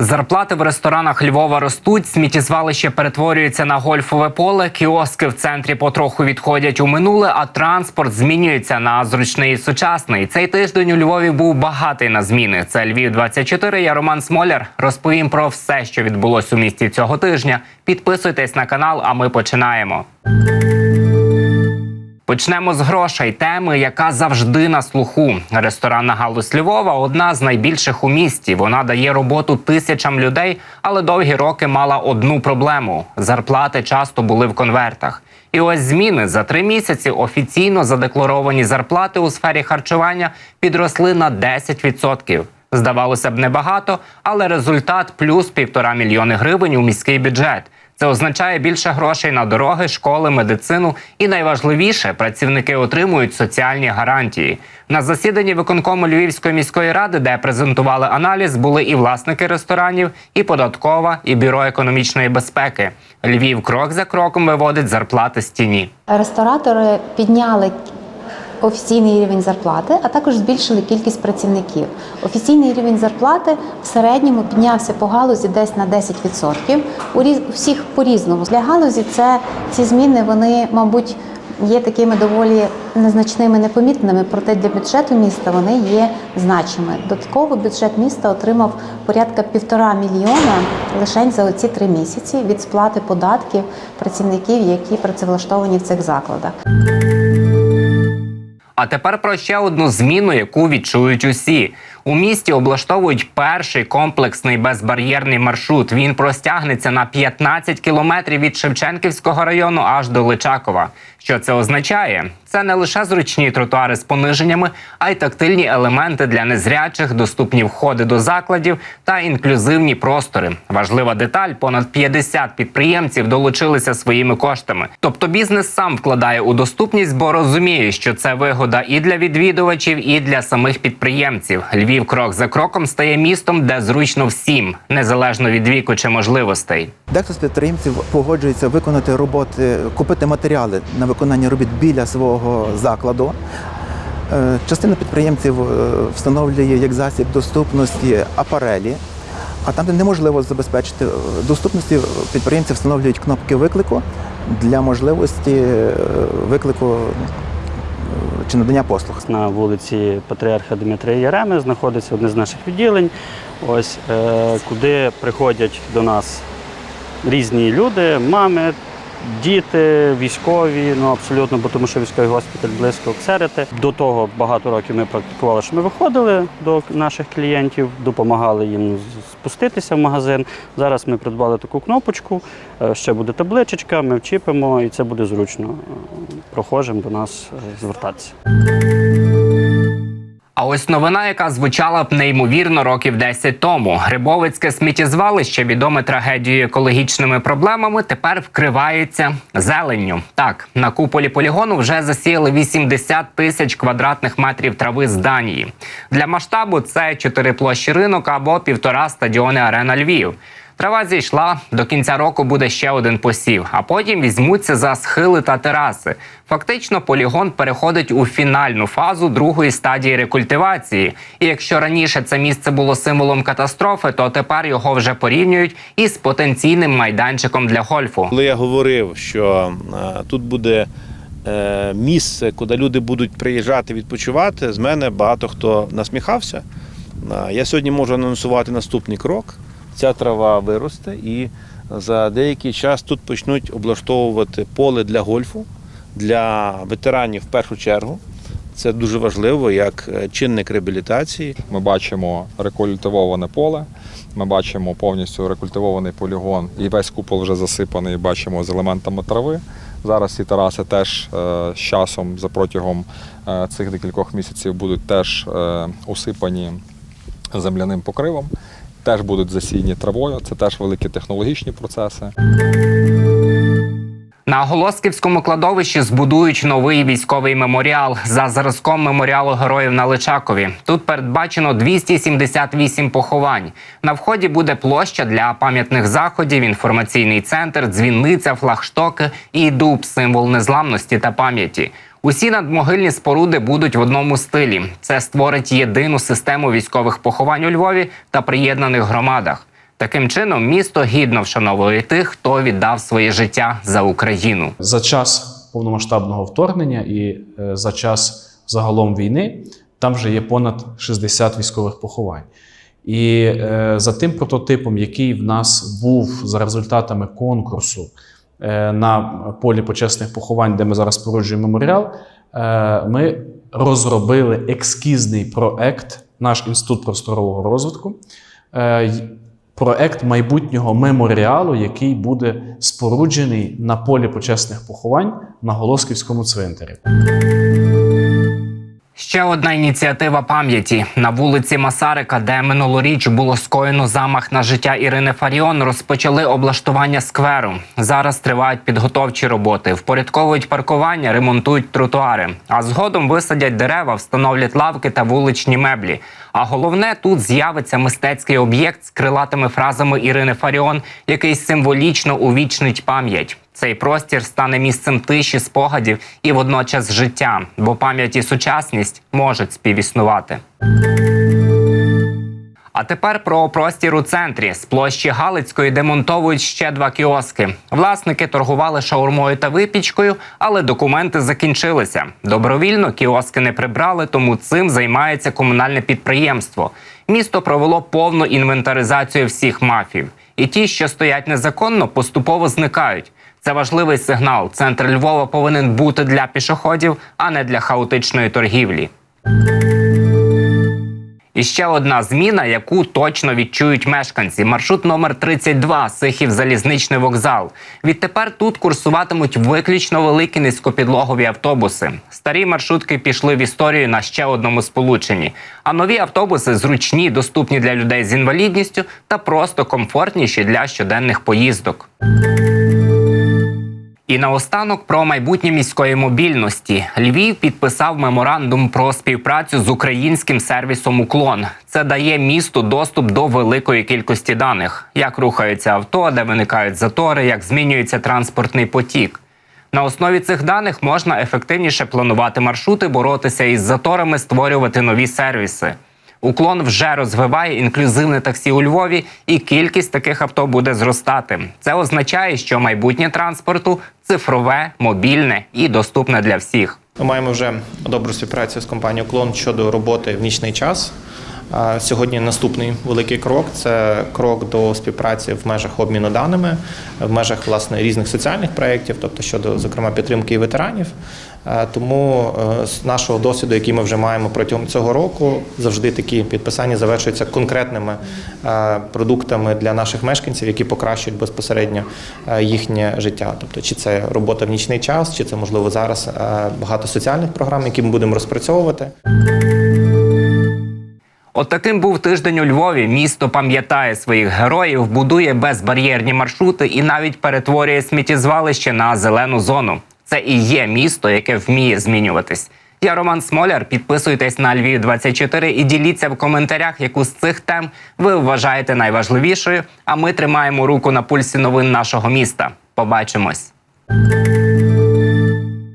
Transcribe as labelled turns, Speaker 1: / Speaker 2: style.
Speaker 1: Зарплати в ресторанах Львова ростуть, сміттєзвалище перетворюється на гольфове поле, кіоски в центрі потроху відходять у минуле, а транспорт змінюється на зручний і сучасний. Цей тиждень у Львові був багатий на зміни. Це Львів 24 Я Роман Смоляр. Розповім про все, що відбулось у місті цього тижня. Підписуйтесь на канал, а ми починаємо. Почнемо з грошей. Теми, яка завжди на слуху. Ресторанна галузь Львова одна з найбільших у місті. Вона дає роботу тисячам людей, але довгі роки мала одну проблему: зарплати часто були в конвертах. І ось зміни за три місяці офіційно задекларовані зарплати у сфері харчування підросли на 10%. Здавалося б, небагато, але результат плюс півтора мільйони гривень у міський бюджет. Це означає більше грошей на дороги, школи, медицину і найважливіше працівники отримують соціальні гарантії. На засіданні виконкому Львівської міської ради, де презентували аналіз, були і власники ресторанів, і податкова, і бюро економічної безпеки. Львів крок за кроком виводить зарплати з тіні.
Speaker 2: Ресторатори підняли офіційний рівень зарплати, а також збільшили кількість працівників. Офіційний рівень зарплати в середньому піднявся по галузі десь на 10%. У всіх по-різному. Для галузі це ці зміни вони, мабуть, є такими доволі незначними, непомітними, проте для бюджету міста вони є значими. Додатково бюджет міста отримав порядка півтора мільйона лише за оці три місяці від сплати податків працівників, які працевлаштовані в цих закладах.
Speaker 1: А тепер про ще одну зміну, яку відчують усі. У місті облаштовують перший комплексний безбар'єрний маршрут. Він простягнеться на 15 кілометрів від Шевченківського району аж до Личакова. Що це означає? Це не лише зручні тротуари з пониженнями, а й тактильні елементи для незрячих, доступні входи до закладів та інклюзивні простори. Важлива деталь: понад 50 підприємців долучилися своїми коштами. Тобто бізнес сам вкладає у доступність, бо розуміє, що це вигода і для відвідувачів, і для самих підприємців. Львів крок за кроком стає містом, де зручно всім, незалежно від віку чи можливостей.
Speaker 3: Дехто з підприємців погоджується виконати роботи, купити матеріали на виконання робіт біля свого закладу. Е, Частина підприємців е, встановлює як засіб доступності апарелі, а там, де неможливо забезпечити е, доступності, підприємці встановлюють кнопки виклику для можливості виклику чи надання послуг.
Speaker 4: На вулиці Патріарха Дмитрія Яреми знаходиться одне з наших відділень, ось куди приходять до нас різні люди, мами, діти, військові, ну абсолютно, бо тому що військовий госпіталь близько Ксерити. До того багато років ми практикували, що ми виходили до наших клієнтів, допомагали їм спуститися в магазин. Зараз ми придбали таку кнопочку, е, ще буде табличечка, ми вчіпимо, і це буде зручно е, прохожим до нас е, звертатися.
Speaker 1: А ось новина, яка звучала б неймовірно років 10 тому. Грибовицьке сміттєзвалище, відоме трагедією екологічними проблемами, тепер вкривається зеленню. Так, на куполі полігону вже засіяли 80 тисяч квадратних метрів трави з Данії. Для масштабу це чотири площі ринок або півтора стадіони Арена Львів. Трава зійшла до кінця року буде ще один посів, а потім візьмуться за схили та тераси. Фактично, полігон переходить у фінальну фазу другої стадії рекультивації. І якщо раніше це місце було символом катастрофи, то тепер його вже порівнюють із потенційним майданчиком для гольфу.
Speaker 5: Коли я говорив, що е, тут буде е, місце, куди люди будуть приїжджати відпочивати, з мене багато хто насміхався. Е, Я сьогодні можу анонсувати наступний крок. Ця трава виросте і за деякий час тут почнуть облаштовувати поле для гольфу, для ветеранів в першу чергу. Це дуже важливо як е, чинник реабілітації.
Speaker 6: Ми бачимо рекультивоване поле, ми бачимо повністю рекультивований полігон і весь купол вже засипаний, бачимо з елементами трави. Зараз ці тераси теж е, з часом, за протягом е, цих декількох місяців, будуть теж усипані земляним покривом, теж будуть засіяні травою. Це теж великі технологічні процеси.
Speaker 1: На Голосківському кладовищі збудують новий військовий меморіал за зразком меморіалу героїв на Личакові. Тут передбачено 278 поховань. На вході буде площа для пам'ятних заходів, інформаційний центр, дзвінниця, флагштоки і дуб символ незламності та пам'яті. Усі надмогильні споруди будуть в одному стилі. Це створить єдину систему військових поховань у Львові та приєднаних громадах. Таким чином, місто гідно вшановує тих, хто віддав своє життя за Україну.
Speaker 7: За час повномасштабного вторгнення і е, за час загалом війни там вже є понад 60 військових поховань. І е, за тим прототипом, який в нас був за результатами конкурсу на полі почесних поховань, де ми зараз споруджуємо меморіал, е, ми розробили екскізний проект, наш інститут просторового розвитку. е, Проект майбутнього меморіалу, який буде споруджений на полі почесних поховань на Голосківському цвинтарі.
Speaker 1: Ще одна ініціатива пам'яті на вулиці Масарика, де минулоріч було скоєно замах на життя Ірини Фаріон, розпочали облаштування скверу. Зараз тривають підготовчі роботи, впорядковують паркування, ремонтують тротуари. А згодом висадять дерева, встановлять лавки та вуличні меблі. А головне, тут з'явиться мистецький об'єкт з крилатими фразами Ірини Фаріон, який символічно увічнить пам'ять. Цей простір стане місцем тиші, спогадів і водночас життя, бо пам'ять і сучасність можуть співіснувати. А тепер про простір у центрі з площі Галицької демонтовують ще два кіоски. Власники торгували шаурмою та випічкою, але документи закінчилися. Добровільно кіоски не прибрали, тому цим займається комунальне підприємство. Місто провело повну інвентаризацію всіх мафів. І ті, що стоять незаконно, поступово зникають. Це важливий сигнал. Центр Львова повинен бути для пішоходів, а не для хаотичної торгівлі. І ще одна зміна, яку точно відчують мешканці. Маршрут номер 32 Сихів залізничний вокзал. Відтепер тут курсуватимуть виключно великі низькопідлогові автобуси. Старі маршрутки пішли в історію на ще одному сполученні. А нові автобуси зручні, доступні для людей з інвалідністю та просто комфортніші для щоденних поїздок. І наостанок про майбутнє міської мобільності. Львів підписав меморандум про співпрацю з українським сервісом Уклон. Це дає місту доступ до великої кількості даних, як рухаються авто, де виникають затори, як змінюється транспортний потік. На основі цих даних можна ефективніше планувати маршрути, боротися із заторами, створювати нові сервіси. Уклон вже розвиває інклюзивне таксі у Львові, і кількість таких авто буде зростати. Це означає, що майбутнє транспорту цифрове, мобільне і доступне для всіх.
Speaker 8: Ми маємо вже добру співпрацю з компанією Клон щодо роботи в нічний час. Сьогодні наступний великий крок це крок до співпраці в межах обміну даними, в межах власне різних соціальних проєктів, тобто щодо зокрема підтримки і ветеранів. Тому е, з нашого досвіду, який ми вже маємо протягом цього року, завжди такі підписання завершуються конкретними е, продуктами для наших мешканців, які покращують безпосередньо е, їхнє життя. Тобто, чи це робота в нічний час, чи це можливо зараз багато соціальних програм, які ми будемо розпрацьовувати.
Speaker 1: От був тиждень у Львові. Місто пам'ятає своїх героїв, будує безбар'єрні маршрути і навіть перетворює сміттєзвалище на зелену зону. Це і є місто, яке вміє змінюватись. Я Роман Смоляр. Підписуйтесь на Львів 24 і діліться в коментарях, яку з цих тем ви вважаєте найважливішою. А ми тримаємо руку на пульсі новин нашого міста. Побачимось.